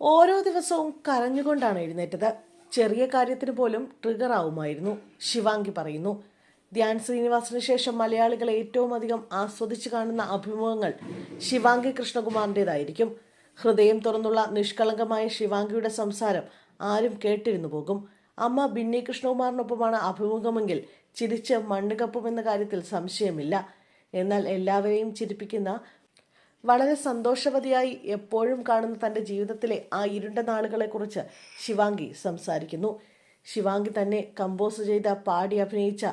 ഓരോ ദിവസവും കരഞ്ഞുകൊണ്ടാണ് എഴുന്നേറ്റത്. ചെറിയ കാര്യത്തിന് പോലും ട്രിഗർ ആവുമായിരുന്നു. ശിവാംഗി പറയുന്നു ധ്യാൻ ശ്രീനിവാസിന് ശേഷം മലയാളികൾ ഏറ്റവും അധികം ആസ്വദിച്ചു കാണുന്ന അഭിമുഖങ്ങൾ ശിവാംഗി കൃഷ്ണകുമാറിന്റെതായിരിക്കും ഹൃദയം തുറന്നുള്ള നിഷ്കളങ്കമായ ശിവാംഗിയുടെ സംസാരം ആരും കേട്ടിരുന്നു പോകും. അമ്മ ബിന്നി കൃഷ്ണകുമാറിനൊപ്പമാണ് അഭിമുഖമെങ്കിൽ ചിരിച്ച് മണ്ണ് കപ്പുമെന്ന കാര്യത്തിൽ സംശയമില്ല. എന്നാൽ എല്ലാവരെയും ചിരിപ്പിക്കുന്ന വളരെ സന്തോഷവതിയായി എപ്പോഴും കാണുന്ന തന്റെ ജീവിതത്തിലെ ആ ഇരുണ്ട നാളുകളെക്കുറിച്ച് ശിവാംഗി സംസാരിക്കുന്നു. ശിവാംഗി തന്നെ കമ്പോസ് ചെയ്ത പാടി അഭിനയിച്ച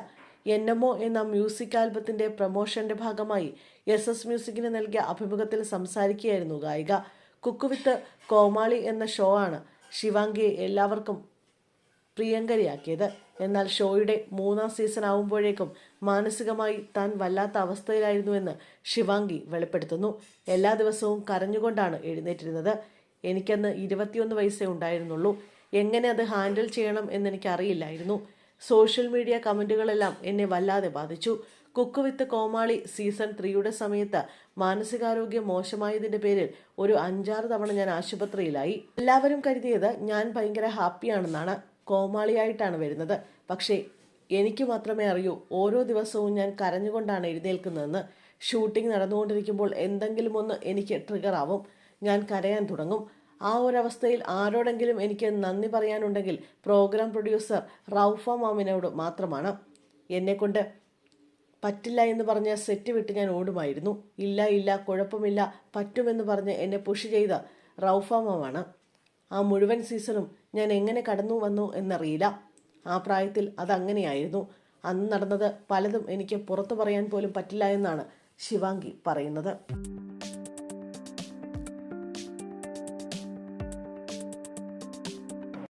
എന്നമോ എന്ന മ്യൂസിക് ആൽബത്തിന്റെ പ്രൊമോഷന്റെ ഭാഗമായി എസ് എസ് മ്യൂസിക്കിന് നൽകിയ അഭിമുഖത്തിൽ സംസാരിക്കുകയായിരുന്നു ഗായിക. കുക്കുവിത്ത് കോമാളി എന്ന ഷോ ആണ് ശിവാംഗിയെ എല്ലാവർക്കും പ്രിയങ്കരിയാക്കിയത്. എന്നാൽ ഷോയുടെ മൂന്നാം സീസൺ ആവുമ്പോഴേക്കും മാനസികമായി താൻ വല്ലാത്ത അവസ്ഥയിലായിരുന്നുവെന്ന് ശിവാംഗി വെളിപ്പെടുത്തുന്നു. എല്ലാ ദിവസവും കരഞ്ഞുകൊണ്ടാണ് എഴുന്നേറ്റിരുന്നത്. എനിക്കന്ന് ഇരുപത്തിയൊന്ന് വയസ്സേ ഉണ്ടായിരുന്നുള്ളൂ. എങ്ങനെ അത് ഹാൻഡിൽ ചെയ്യണം എന്നെനിക്ക് അറിയില്ലായിരുന്നു സോഷ്യൽ മീഡിയ കമന്റുകളെല്ലാം എന്നെ വല്ലാതെ ബാധിച്ചു. കുക്ക് വിത്ത് കോമാളി സീസൺ ത്രീയുടെ സമയത്ത് മാനസികാരോഗ്യം മോശമായതിന്റെ പേരിൽ ഒരു അഞ്ചാറ് തവണ ഞാൻ ആശുപത്രിയിലായി. എല്ലാവരും കരുതിയത് ഞാൻ ഭയങ്കര ഹാപ്പിയാണെന്നാണ്. കോമാളിയായിട്ടാണ് വരുന്നത്. പക്ഷേ എനിക്ക് മാത്രമേ അറിയൂ ഓരോ ദിവസവും ഞാൻ കരഞ്ഞുകൊണ്ടാണ് എഴുന്നേൽക്കുന്നതെന്ന്. ഷൂട്ടിംഗ് നടന്നുകൊണ്ടിരിക്കുമ്പോൾ എന്തെങ്കിലും ഒന്ന് എനിക്ക് ട്രിഗർ ആവും. ഞാൻ കരയാൻ തുടങ്ങും. ആ ഒരവസ്ഥയിൽ ആരോടെങ്കിലും എനിക്ക് നന്ദി പറയാനുണ്ടെങ്കിൽ പ്രോഗ്രാം പ്രൊഡ്യൂസർ റൌഫ മാമിനോട് മാത്രമാണ്. എന്നെക്കൊണ്ട് പറ്റില്ല എന്ന് പറഞ്ഞ് സെറ്റ് വിട്ട് ഞാൻ ഓടുമായിരുന്നു. ഇല്ല ഇല്ല കുഴപ്പമില്ല പറ്റുമെന്ന് പറഞ്ഞ് എന്നെ പുഷ് ചെയ്ത റൌഫാമമാണ് ആ മുഴുവൻ സീസണും ഞാൻ എങ്ങനെ കടന്നു വന്നു എന്നറിയില്ല. ആ പ്രായത്തിൽ അതങ്ങനെയായിരുന്നു. അന്ന് നടന്നത് പലതും എനിക്ക് പുറത്തു പറയാൻ പോലും പറ്റില്ല എന്നാണ് ശിവാംഗി പറയുന്നത്.